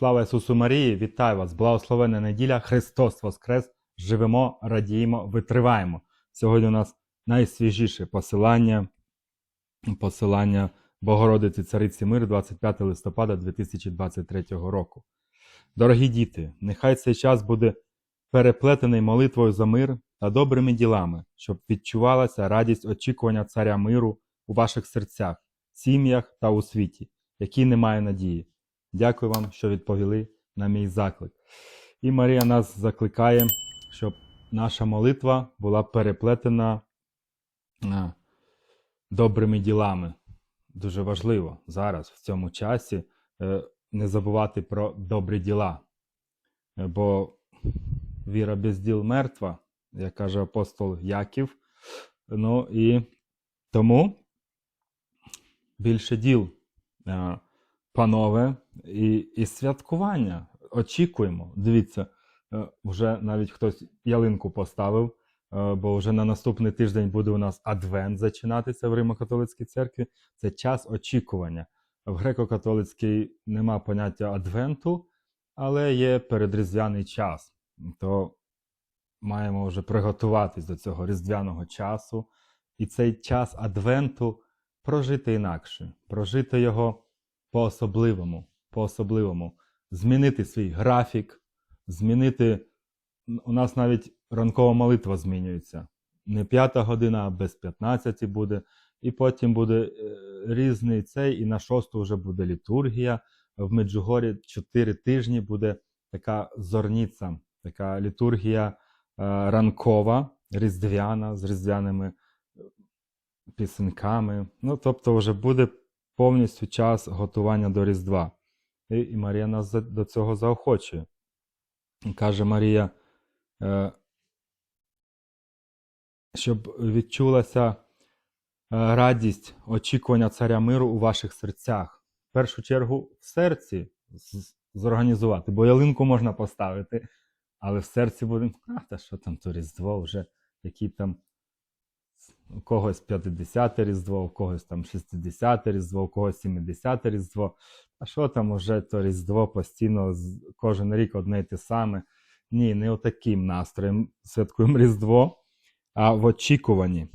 Слава Ісусу Марії! Вітаю вас! Благословенна неділя! Христос Воскрес! Живемо, радіємо, витриваємо. Сьогодні у нас найсвіжіше посилання, посилання Богородиці Цариці Мир 25 листопада 2023 року. Дорогі діти, нехай цей час буде переплетений молитвою за мир та добрими ділами, щоб відчувалася радість очікування царя миру у ваших серцях, сім'ях та у світі, який не має надії. Дякую вам, що відповіли на мій заклик. І Марія нас закликає, щоб наша молитва була переплетена добрими ділами. Дуже важливо зараз, в цьому часі, е, не забувати про добрі діла. Е, Бо віра без діл мертва, як каже апостол Яків. Ну і тому більше діл. Панове, і, і святкування. Очікуємо. Дивіться, е, вже навіть хтось ялинку поставив, е, бо вже на наступний тиждень буде у нас адвент зачинатися в Римо-католицькій церкві. Це час очікування. В греко-католицькій нема поняття адвенту, але є передріздвяний час. То маємо вже приготуватись до цього різдвяного часу. І цей час адвенту прожити інакше, прожити його по-особливому, по-особливому. Змінити свій графік, змінити. У нас навіть ранкова молитва змінюється. Не п'ята година, а без 15 буде. І потім буде е, різний цей, і на шосту вже буде літургія. В Меджугорі 4 тижні буде така зорниця, така літургія е, ранкова, різдвяна, з різдвяними е, пісеньками. Ну, тобто, вже буде повністю час готування до Різдва. І, і Марія нас до цього заохочує. Каже Марія, е, щоб відчулася е, радість очікування царя миру у ваших серцях. В першу чергу в серці зорганізувати, бо ялинку можна поставити, але в серці буде, а та що там то Різдво вже, які там у когось 50 Різдво, у когось там 60 Різдво, у когось 70 Різдво. А що там уже то Різдво постійно кожен рік одне й те саме? Ні, не отаким настроєм святкуємо Різдво, а в очікуванні.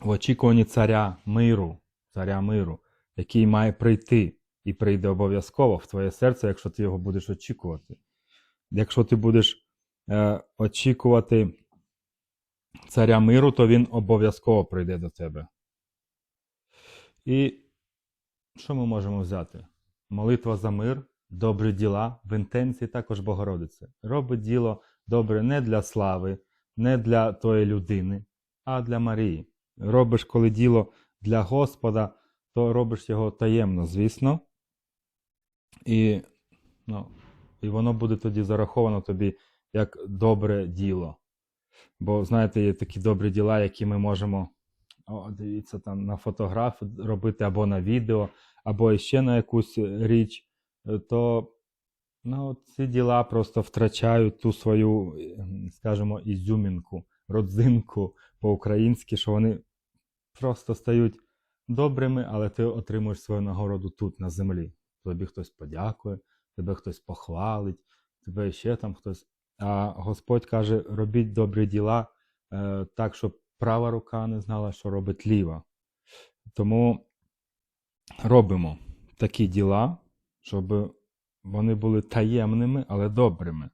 В очікуванні царя миру, царя миру, який має прийти і прийде обов'язково в твоє серце, якщо ти його будеш очікувати. Якщо ти будеш е, очікувати царя миру, то він обов'язково прийде до тебе. І що ми можемо взяти? Молитва за мир, добрі діла, в інтенції також Богородице. Робить діло добре не для слави, не для тої людини, а для Марії. Робиш, коли діло для Господа, то робиш його таємно, звісно. І, ну, і воно буде тоді зараховано тобі як добре діло. Бо, знаєте, є такі добрі діла, які ми можемо, о, дивіться, там на фотограф робити або на відео, або ще на якусь річ, е, то ну, ці діла просто втрачають ту свою, е, скажімо, ізюмінку, родзинку по-українськи, що вони просто стають добрими, але ти отримуєш свою нагороду тут, на землі. Тобі хтось подякує, тебе хтось похвалить, тебе ще там хтось. А Господь каже: робіть добрі діла е, так, щоб права рука не знала, що робить ліва. Тому робимо такі діла, щоб вони були таємними, але добрими.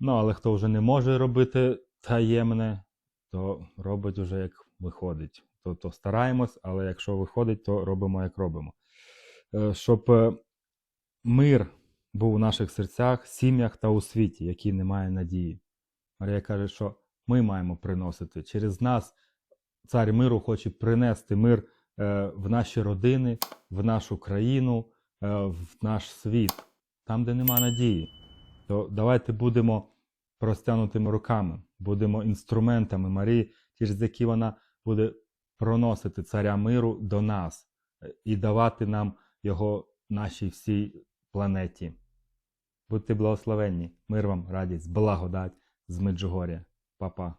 Ну, але хто вже не може робити таємне, то робить уже як виходить. Тобто стараємось, але якщо виходить, то робимо як робимо. Е, Щоб е, мир був у наших серцях, сім'ях та у світі, який не має надії. Марія каже, що ми маємо приносити. Через нас цар миру хоче принести мир е, в наші родини, в нашу країну, е, в наш світ, там, де нема надії. То давайте будемо простягнутими руками, будемо інструментами Марії, через які вона буде проносити царя миру до нас е, і давати нам його нашій всій планеті. Будьте благословенні, мир вам, радість, благодать з Меджугоря. Па-па.